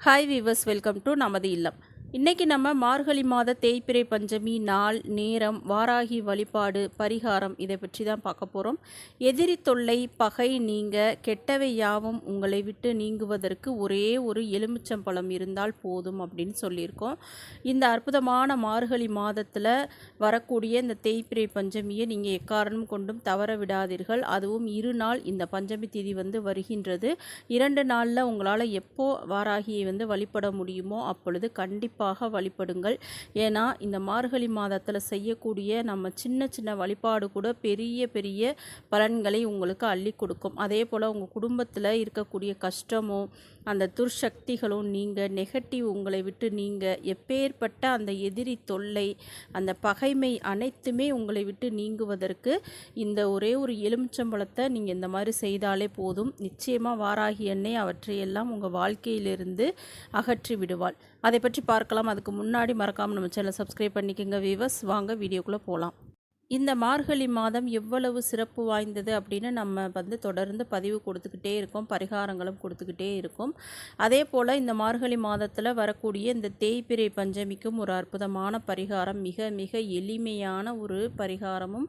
Hi viewers welcome to நமது இல்லம் இன்றைக்கி நம்ம மார்கழி மாத தேய்பிறை பஞ்சமி நாள் நேரம் வாராகி வழிபாடு பரிகாரம் இதை பற்றி தான் பார்க்க போகிறோம் எதிரி தொல்லை பகை நீங்க கெட்டவை யாவும் உங்களை விட்டு நீங்குவதற்கு ஒரே ஒரு எலுமிச்சம்பழம் இருந்தால் போதும் அப்படின்னு சொல்லியிருக்கோம். இந்த அற்புதமான மார்கழி மாதத்தில் வரக்கூடிய இந்த தேய்பிறை பஞ்சமியை நீங்கள் எக்காரணம் கொண்டும் தவற விடாதீர்கள். அதுவும் இரு நாள் இந்த பஞ்சமி திதி வந்து வருகின்றது. இரண்டு நாளில் உங்களால் எப்போ வாராகியை வந்து வழிபட முடியுமோ அப்பொழுது கண்டிப்பாக வழிபடுங்கள். ஏன்னா இந்த மார்கழி மாதத்தில் செய்யக்கூடிய நம்ம சின்ன சின்ன வழிபாடு கூட பெரிய பெரிய பலன்களை உங்களுக்கு அள்ளி கொடுக்கும். அதே போல் உங்கள் குடும்பத்தில் இருக்கக்கூடிய கஷ்டமோ அந்த துர்சக்திகளும் நீங்கள் நெகட்டிவ் உங்களை விட்டு நீங்கள் எப்பேற்பட்ட அந்த எதிரி தொல்லை அந்த பகைமை அனைத்துமே உங்களை விட்டு நீங்குவதற்கு இந்த ஒரே ஒரு எலுமிச்சம்பழத்தை நீங்கள் இந்த மாதிரி செய்தாலே போதும். நிச்சயமாக வாராகி எண்ணெய் அவற்றையெல்லாம் உங்கள் வாழ்க்கையிலிருந்து அகற்றி விடுவாள். அதை பற்றி பார்க்கலாம். அதுக்கு முன்னாடி மறக்காமல் நம்ம சேனலை சப்ஸ்கிரைப் பண்ணிக்கோங்க வீவர்ஸ் வாங்க வீடியோக்குள்ளே போகலாம் இந்த மார்கழி மாதம் எவ்வளவு சிறப்பு வாய்ந்தது அப்படின்னு நம்ம வந்து தொடர்ந்து பதிவு கொடுத்துக்கிட்டே இருக்கோம் பரிகாரங்களும் கொடுத்துக்கிட்டே இருக்கும். அதே போல் இந்த மார்கழி மாதத்தில் வரக்கூடிய இந்த தேய்பிரை பஞ்சமிக்கும் ஒரு அற்புதமான பரிகாரம் மிக மிக எளிமையான ஒரு பரிகாரமும்.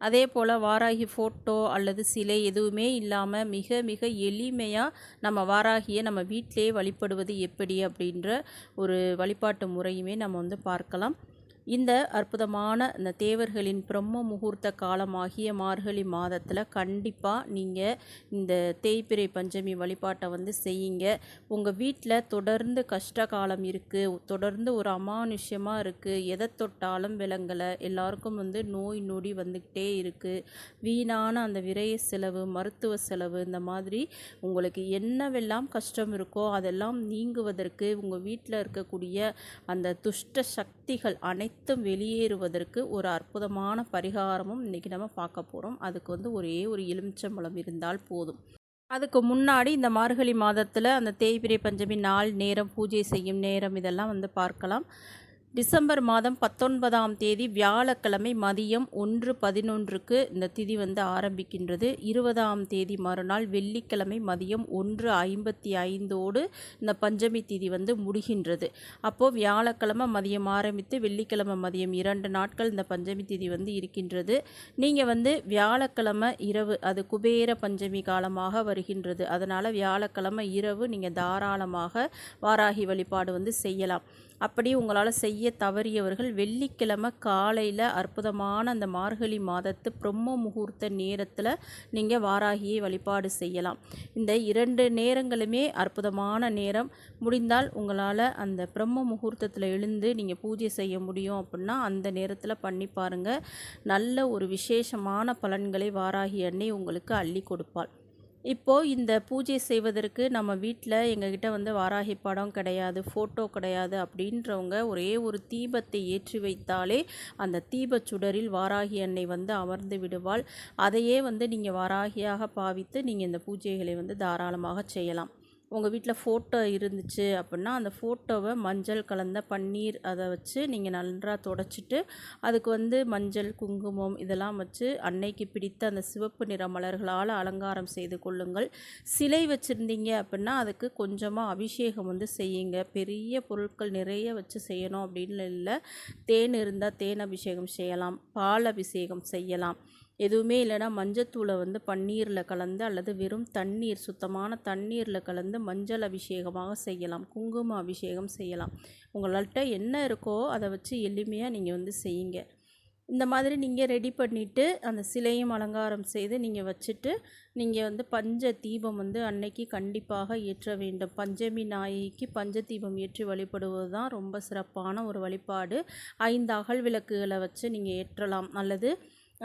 அதே போல் வாராகி ஃபோட்டோ அல்லது சிலை எதுவுமே இல்லாமல் மிக மிக எளிமையாக நம்ம வாராகியை நம்ம வீட்டிலே வழிபடுவது எப்படி அப்படின்ற ஒரு வழிபாட்டு முறையுமே நம்ம வந்து பார்க்கலாம். இந்த அற்புதமான இந்த தேவர்களின் பிரம்ம முகூர்த்த காலமாகிய மார்கழி மாதத்தில் கண்டிப்பாக நீங்கள் இந்த தேய்பிரை பஞ்சமி வழிபாட்டை வந்து செய்யுங்க. உங்கள் வீட்டில் தொடர்ந்து கஷ்ட காலம் இருக்குது தொடர்ந்து ஒரு அமானுஷ்யமாக இருக்குது எதை தொட்டாலும் விலங்கலை எல்லாருக்கும் வந்து நோய் நொடி வந்துக்கிட்டே இருக்குது வீணான அந்த விரைய செலவு மருத்துவ செலவு இந்த மாதிரி உங்களுக்கு என்னவெல்லாம் கஷ்டம் இருக்கோ அதெல்லாம் நீங்குவதற்கு உங்கள் வீட்டில் இருக்கக்கூடிய அந்த துஷ்ட சக்திகள் அனைத்து அனைத்தும் வெளியேறுவதற்கு ஒரு அற்புதமான பரிகாரமும் இன்றைக்கி நம்ம பார்க்க போகிறோம் அதுக்கு வந்து ஒரே ஒரு எலுமிச்சம்பழம் இருந்தால் போதும். அதுக்கு முன்னாடி இந்த மார்கழி மாதத்தில் அந்த தேய்பிரை பஞ்சமி நாள் நேரம் பூஜை செய்யும் நேரம் இதெல்லாம் வந்து பார்க்கலாம். டிசம்பர் மாதம் பத்தொன்பதாம் தேதி வியாழக்கிழமை மதியம் ஒன்று பதினொன்றுக்கு இந்த திதி வந்து ஆரம்பிக்கின்றது. இருபதாம் தேதி மறுநாள் வெள்ளிக்கிழமை மதியம் ஒன்று ஐம்பத்தி ஐந்தோடு இந்த பஞ்சமி திதி வந்து முடிகின்றது. அப்போது வியாழக்கிழமை மதியம் ஆரம்பித்து வெள்ளிக்கிழமை மதியம் இரண்டு நாட்கள் இந்த பஞ்சமி திதி வந்து இருக்கின்றது. நீங்கள் வந்து வியாழக்கிழமை இரவு அது குபேர பஞ்சமி காலமாக வருகின்றது. அதனால் வியாழக்கிழமை இரவு நீங்கள் தாராளமாக வாராகி வழிபாடு வந்து செய்யலாம். அப்படி உங்களால் செய்ய செய்ய தவறியவர்கள் வெள்ளிக்கிழமை காலையில் அற்புதமான அந்த மார்கழி மாதத்து பிரம்ம முகூர்த்த நேரத்தில் நீங்கள் வாராகியை வழிபாடு செய்யலாம். இந்த இரண்டு நேரங்களுமே அற்புதமான நேரம். முடிந்தால் உங்களால் அந்த பிரம்ம முகூர்த்தத்தில் எழுந்து நீங்கள் பூஜை செய்ய முடியும் அப்படின்னா அந்த நேரத்தில் பண்ணி பாருங்கள் நல்ல ஒரு விசேஷமான பலன்களை வாராகி அன்னை உங்களுக்கு அள்ளி கொடுப்பாள். இப்போது இந்த பூஜை செய்வதற்கு நம்ம வீட்டில் எங்ககிட்ட வந்து வாராகி படம் கிடையாது ஃபோட்டோ கிடையாது அப்படின்றவங்க ஒரே ஒரு தீபத்தை ஏற்றி வைத்தாலே அந்த தீபச் சுடரில் வாராகி அன்னை வந்து அமர்ந்து விடுவாள். அதையே வந்து நீங்கள் வாராகியாக பாவித்து நீங்கள் இந்த பூஜைகளை வந்து தாராளமாக செய்யலாம். உங்கள் வீட்டில் ஃபோட்டோ இருந்துச்சு அப்படின்னா அந்த ஃபோட்டோவை மஞ்சள் கலந்த பன்னீர் அதை வச்சு நீங்கள் நன்றாக தொடச்சிட்டு அதுக்கு வந்து மஞ்சள் குங்குமம் இதெல்லாம் வச்சு அன்னைக்கு பிடித்த அந்த சிவப்பு நிற மலர்களால் அலங்காரம் செய்து கொள்ளுங்கள். சிலை வச்சுருந்தீங்க அப்படின்னா அதுக்கு கொஞ்சமாக அபிஷேகம் வந்து செய்யுங்க. பெரிய பொருட்கள் நிறைய வச்சு செய்யணும் அப்படின்னு இல்லை. தேன் இருந்தால் தேன் அபிஷேகம் செய்யலாம். பால் அபிஷேகம் செய்யலாம். எதுவுமே இல்லைன்னா மஞ்சத்தூளை வந்து பன்னீரில் கலந்து அல்லது வெறும் தண்ணீர் சுத்தமான தண்ணீரில் கலந்து மஞ்சள் அபிஷேகமாக செய்யலாம். குங்கும அபிஷேகம் செய்யலாம். உங்கள்கிட்ட என்ன இருக்கோ அதை வச்சு எளிமையாக நீங்கள் வந்து செய்யுங்க. இந்த மாதிரி நீங்கள் ரெடி பண்ணிவிட்டு அந்த சிலையும் அலங்காரம் செய்து நீங்கள் வச்சுட்டு நீங்கள் வந்து பஞ்ச தீபம் வந்து அன்னைக்கு கண்டிப்பாக ஏற்ற வேண்டும். பஞ்சமி நாயகிக்கு பஞ்ச தீபம் ஏற்றி வழிபடுவது தான் ரொம்ப சிறப்பான ஒரு வழிபாடு. ஐந்து அகல் விளக்குகளை வச்சு நீங்கள் ஏற்றலாம். அல்லது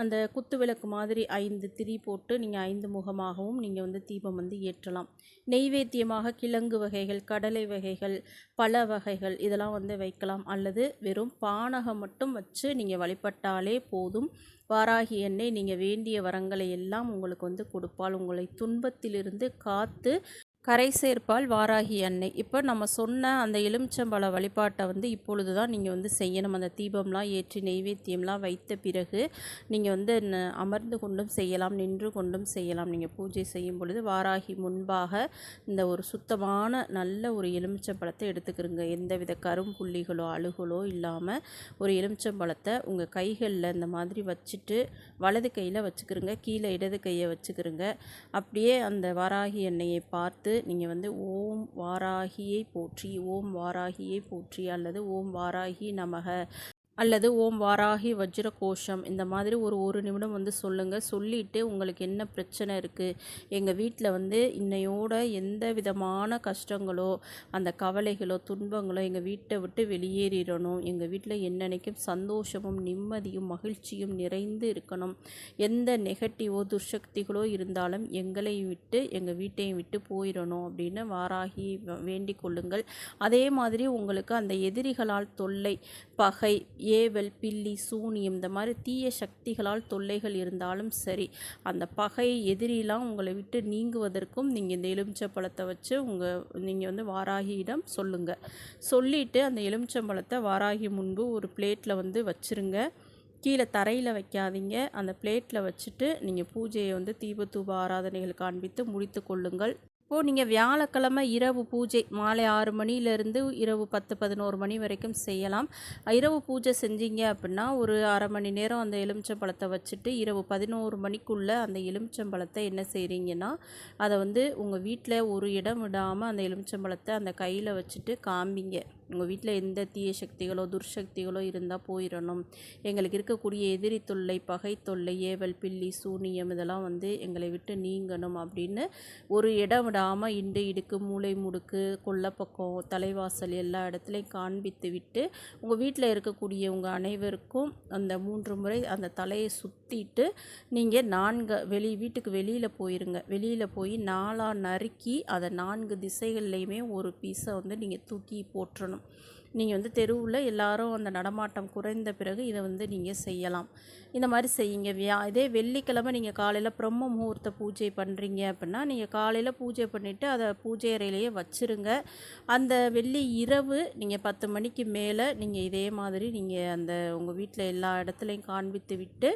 அந்த குத்து விளக்கு மாதிரி ஐந்து திரி போட்டு நீங்கள் ஐந்து முகமாகவும் நீங்கள் வந்து தீபம் வந்து ஏற்றலாம். நெய்வேத்தியமாக கிழங்கு வகைகள் கடலை வகைகள் பல வகைகள் இதெல்லாம் வந்து வைக்கலாம். அல்லது வெறும் பானகம் மட்டும் வச்சு நீங்கள் வழிபட்டாலே போதும். வாராகி எண்ணெய் நீங்கள் வேண்டிய வரங்களை எல்லாம் உங்களுக்கு வந்து கொடுப்பால் உங்களை துன்பத்திலிருந்து காத்து கரை சேர்ப்பால் வாராகி அன்னை. இப்போ நம்ம சொன்ன அந்த எலுமிச்சம்பழ வழிபாட்டை வந்து இப்பொழுது தான் நீங்கள் வந்து செய்யணும். அந்த தீபம்லாம் ஏற்றி நெய்வேத்தியம்லாம் வைத்த பிறகு நீங்கள் வந்து அமர்ந்து கொண்டும் செய்யலாம் நின்று கொண்டும் செய்யலாம். நீங்கள் பூஜை செய்யும் பொழுது வாராகி முன்பாக இந்த ஒரு சுத்தமான நல்ல ஒரு எலுமிச்சம்பழத்தை எடுத்துக்கிறோங்க எந்தவித கரும்புள்ளிகளோ அழுகலோ இல்லாமல் ஒரு எலுமிச்சம்பழத்தை உங்கள் கைகளில் இந்த மாதிரி வச்சுட்டு வலது கையில் வச்சுக்கிறோங்க கீழே இடது கையை வச்சுக்கிறோங்க அப்படியே அந்த வாராகி எண்ணெயை பார்த்து நீங்கள் வந்து ஓம் வாராகியை போற்றி ஓம் வாராகியை போற்றி அல்லது ஓம் வாராகி நமக. அல்லது ஓம் வாராகி வஜ்ர கோஷம் இந்த மாதிரி ஒரு ஒரு நிமிடம் வந்து சொல்லுங்கள் சொல்லிட்டு உங்களுக்கு என்ன பிரச்சனை இருக்குது எங்கள் வீட்டில் வந்து இன்னையோட எந்த விதமான கஷ்டங்களோ அந்த கவலைகளோ துன்பங்களோ எங்கள் வீட்டை விட்டு வெளியேறிடணும். எங்கள் வீட்டில் என்னன்னைக்கும் சந்தோஷமும் நிம்மதியும் மகிழ்ச்சியும் நிறைந்து இருக்கணும். எந்த நெகட்டிவோ துர்சக்திகளோ இருந்தாலும் எங்களை விட்டு எங்கள் வீட்டையும் விட்டு போயிடணும் அப்படின்னு வாராகி வ- வேண்டிக் கொள்ளுங்கள். அதே மாதிரி உங்களுக்கு அந்த எதிரிகளால் தொல்லை பகை ஏவல் பில்லி சூனியம் இந்த மாதிரி தீய சக்திகளால் தொல்லைகள் இருந்தாலும் சரி அந்த பகை எதிரிலாம் உங்களை விட்டு நீங்குவதற்கும் நீங்கள் இந்த எலுமிச்சம்பழத்தை வச்சு உங்கள் நீங்கள் வந்து வாராகியிடம் சொல்லுங்கள் சொல்லிவிட்டு அந்த எலுமிச்சம்பழத்தை வாராகி முன்பு ஒரு பிளேட்டில் வந்து வச்சுருங்க. கீழே தரையில் வைக்காதீங்க. அந்த பிளேட்டில் வச்சுட்டு நீங்கள் பூஜையை வந்து தீபத்தூப ஆராதனைகள் காண்பித்து முடித்து கொள்ளுங்கள். இப்போது நீங்கள் வியாழக்கிழமை இரவு பூஜை மாலை ஆறு மணிலேருந்து இரவு பத்து பதினோரு மணி வரைக்கும் செய்யலாம். இரவு பூஜை செஞ்சீங்க அப்படின்னா ஒரு அரை மணி நேரம் அந்த எலுமிச்சம்பழத்தை வச்சுட்டு இரவு பதினோரு மணிக்குள்ளே அந்த எலுமிச்சம்பழத்தை என்ன செய்கிறீங்கன்னா அதை வந்து உங்கள் வீட்டில் ஒரு இடம் விடாமல் அந்த எலுமிச்சம்பழத்தை அந்த கையில் வச்சுட்டு காமிங்க. உங்கள் வீட்டில் எந்த தீய சக்திகளோ துர்சக்திகளோ இருந்தால் போயிடணும் எங்களுக்கு இருக்கக்கூடிய எதிரி தொல்லை பகை தொல்லை ஏவல் பில்லி சூனியம் இதெல்லாம் வந்து எங்களை விட்டு நீங்கணும் அப்படின்னு ஒரு இடம் விடாமல் இண்டு இடுக்கு மூளை முடுக்கு கொல்லப்பக்கம் தலைவாசல் எல்லா இடத்துலையும் காண்பித்து விட்டு உங்கள் வீட்டில் இருக்கக்கூடிய உங்கள் அனைவருக்கும் அந்த மூன்று முறை அந்த தலையை சுற்றிட்டு நீங்கள் நான்கு வெளி வீட்டுக்கு வெளியில் போயிருங்க. வெளியில் போய் நாலாக நறுக்கி அதை நான்கு திசைகள்லையுமே ஒரு பீஸை வந்து நீங்கள் தூக்கி போட்டுறணும் நீங்கள் வந்து தெருவில் எல்லாரும் அந்த நடமாட்டம் குறைந்த பிறகு இதை வந்து நீங்கள் செய்யலாம். இந்த மாதிரி செய்யுங்க. வியா இதே வெள்ளிக்கிழமை நீங்கள் காலையில் பிரம்ம முகூர்த்த பூஜை பண்ணுறீங்க அப்படின்னா நீங்கள் காலையில் பூஜை பண்ணிவிட்டு அதை பூஜை அறையிலேயே வச்சுருங்க. அந்த வெள்ளி இரவு நீங்கள் பத்து மணிக்கு மேலே நீங்கள் இதே மாதிரி நீங்கள் அந்த உங்கள் வீட்டில் எல்லா இடத்துலையும் காண்பித்து விட்டு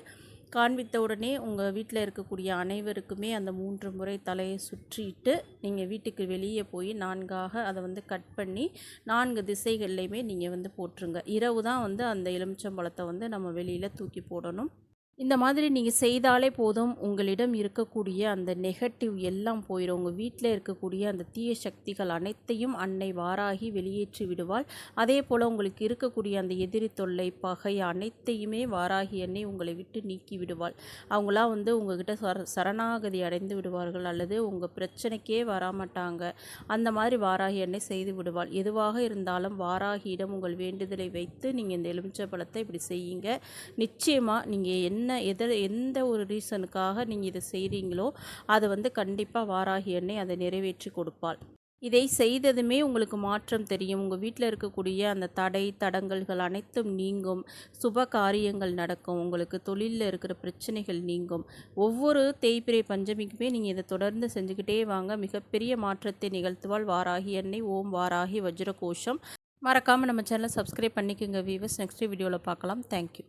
காண்பித்த உடனே உங்கள் வீட்டில் இருக்கக்கூடிய அனைவருக்குமே அந்த மூன்று முறை தலையை சுற்றிட்டு நீங்கள் வீட்டுக்கு வெளியே போய் நான்காக அதை வந்து கட் பண்ணி நான்கு திசைகள்லையுமே நீங்கள் வந்து போட்டுருங்க. இரவு தான் வந்து அந்த எலுமிச்சம்பழத்தை வந்து நம்ம வெளியில் தூக்கி போடணும். இந்த மாதிரி நீங்கள் செய்தாலே போதும். உங்களிடம் இருக்கக்கூடிய அந்த நெகட்டிவ் எல்லாம் போயிடும் உங்கள் வீட்டில் இருக்கக்கூடிய அந்த தீய சக்திகள் அனைத்தையும் அன்னை வாராகி வெளியேற்றி விடுவாள். அதே போல் உங்களுக்கு இருக்கக்கூடிய அந்த எதிரி தொல்லை பகை அனைத்தையுமே வாராகி அன்னை உங்களை விட்டு நீக்கி விடுவாள். அவங்களாம் வந்து உங்ககிட்ட சர சரணாகதி அடைந்து விடுவார்கள் அல்லது உங்கள் பிரச்சனைக்கே வரமாட்டாங்க. அந்த மாதிரி வாராகி அன்னை செய்து விடுவாள். எதுவாக இருந்தாலும் வாராகியிடம் உங்கள் வேண்டுதலை வைத்து நீங்கள் இந்த எலுமிச்சை பழத்தை இப்படி செய்யுங்க. நிச்சயமாக நீங்கள் என்ன என்ன எத எந்த ஒரு ரீசனுக்காக நீங்கள் இதை செய்கிறீங்களோ அதை வந்து கண்டிப்பாக வாராகி எண்ணெய் அதை நிறைவேற்றி கொடுப்பாள். இதை செய்ததுமே உங்களுக்கு மாற்றம் தெரியும். உங்கள் வீட்டில் இருக்கக்கூடிய அந்த தடை தடங்கல்கள் அனைத்தும் நீங்கும். சுப காரியங்கள் நடக்கும். உங்களுக்கு தொழிலில் இருக்கிற பிரச்சனைகள் நீங்கும். ஒவ்வொரு தேய்பிரை பஞ்சமிக்குமே நீங்கள் இதை தொடர்ந்து செஞ்சுக்கிட்டே வாங்க. மிகப்பெரிய மாற்றத்தை நிகழ்த்துவாள் வாராகி எண்ணெய் ஓம் வாராகி வஜ்ர கோஷம் மறக்காமல் நம்ம சேனலை சப்ஸ்கிரைப் பண்ணிக்கோங்க வீவர்ஸ் நெக்ஸ்ட் வீடியோவில் பார்க்கலாம். தேங்க்யூ